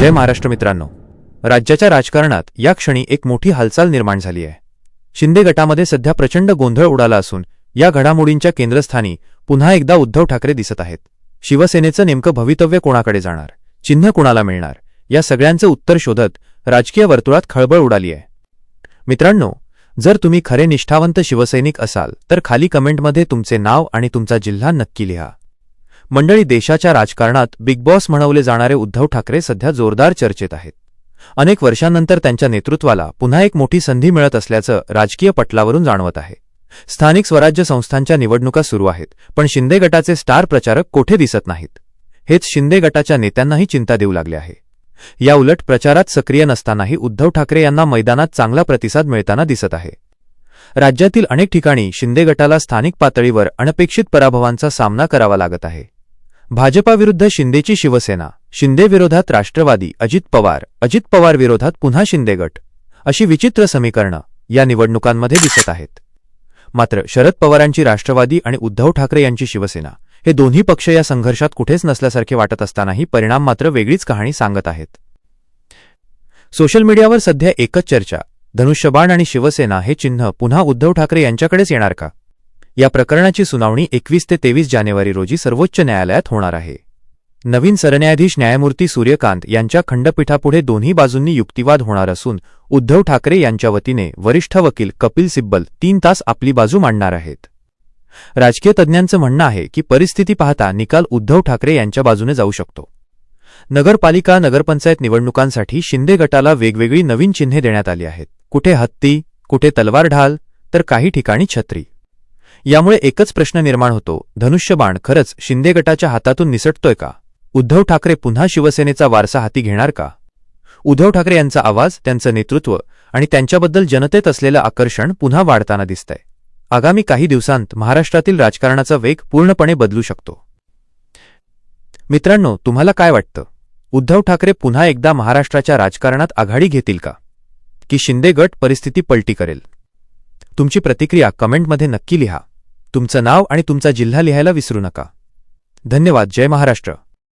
जय महाराष्ट्र मित्रांनो. राज्याच्या राजकारणात या क्षणी एक मोठी हालचाल निर्माण झाली आहे. शिंदे गटामध्ये सध्या प्रचंड गोंधळ उडाला असून या घडामोडींच्या केंद्रस्थानी पुन्हा एकदा उद्धव ठाकरे दिसत आहेत. शिवसेनेचं नेमकं भवितव्य कोणाकडे जाणार? चिन्ह कोणाला मिळणार? या सगळ्यांचं उत्तर शोधत राजकीय वर्तुळात खळबळ उडाली आहे. मित्रांनो जर तुम्ही खरे निष्ठावंत शिवसैनिक असाल तर खाली कमेंटमध्ये तुमचे नाव आणि तुमचा जिल्हा नक्की लिहा. मंडळी देशाच्या राजकारणात बिग बॉस म्हणवले जाणारे उद्धव ठाकरे सध्या जोरदार चर्चेत आहेत. अनेक वर्षांनंतर त्यांच्या नेतृत्वाला पुन्हा एक मोठी संधी मिळत असल्याचं राजकीय पटलावरून जाणवत आहे. स्थानिक स्वराज्य संस्थांच्या निवडणुका सुरू आहेत पण शिंदे गटाचे स्टार प्रचारक कोठे दिसत नाहीत? हेच शिंदे गटाच्या नेत्यांनाही चिंता देऊ लागले आहे. याउलट प्रचारात सक्रिय नसतानाही उद्धव ठाकरे यांना मैदानात चांगला प्रतिसाद मिळताना दिसत आहे. राज्यातील अनेक ठिकाणी शिंदे गटाला स्थानिक पातळीवर अनपेक्षित पराभवांचा सामना करावा लागत आहे. भाजपाविरुद्ध शिंदेची शिवसेना. शिंदेविरोधात राष्ट्रवादी. अजित पवार. अजित पवार विरोधात पुन्हा शिंदे गट. अशी विचित्र समीकरणं या निवडणुकांमध्ये दिसत आहेत. मात्र शरद पवारांची राष्ट्रवादी आणि उद्धव ठाकरे यांची शिवसेना हे दोन्ही पक्ष या संघर्षात कुठेच नसल्यासारखे वाटत असतानाही परिणाम मात्र वेगळीच कहाणी सांगत आहेत. सोशल मीडियावर सध्या एकच चर्चा. धनुष्यबाण आणि शिवसेना हे चिन्ह पुन्हा उद्धव ठाकरे यांच्याकडेच येणार का? या प्रकरणाची सुनावणी एकवीस ते तेवीस जानेवारी रोजी सर्वोच्च न्यायालयात होणार आहे. नवीन सरन्यायाधीश न्यायमूर्ती सूर्यकांत यांच्या खंडपीठापुढे दोन्ही बाजूंनी युक्तिवाद होणार असून उद्धव ठाकरे यांच्या वतीने वरिष्ठ वकील कपिल सिब्बल तीन तास आपली बाजू मांडणार आहेत. राजकीय तज्ज्ञांचं म्हणणं आहे की परिस्थिती पाहता निकाल उद्धव ठाकरे यांच्या बाजूने जाऊ शकतो. नगरपालिका नगरपंचायत निवडणुकांसाठी शिंदे गटाला वेगवेगळी नवीन चिन्हे देण्यात आली आहेत. कुठे हत्ती कुठे तलवार ढाल तर काही ठिकाणी छत्री. यामुळे एकच प्रश्न निर्माण होतो. धनुष्यबाण खरंच शिंदे गटाच्या हातातून निसटतोय का? उद्धव ठाकरे पुन्हा शिवसेनेचा वारसा हाती घेणार का? उद्धव ठाकरे यांचा आवाज त्यांचं नेतृत्व आणि त्यांच्याबद्दल जनतेत असलेलं आकर्षण पुन्हा वाढताना दिसतंय. आगामी काही दिवसांत महाराष्ट्रातील राजकारणाचा वेग पूर्णपणे बदलू शकतो. मित्रांनो तुम्हाला काय वाटतं? उद्धव ठाकरे पुन्हा एकदा महाराष्ट्राच्या राजकारणात आघाडी घेतील का? की शिंदे गट परिस्थिती पलटी करेल? तुमची प्रतिक्रिया कमेंटमध्ये नक्की लिहा. तुमचं नाव आणि तुमचा जिल्हा लिहायला विसरू नका. धन्यवाद. जय महाराष्ट्र.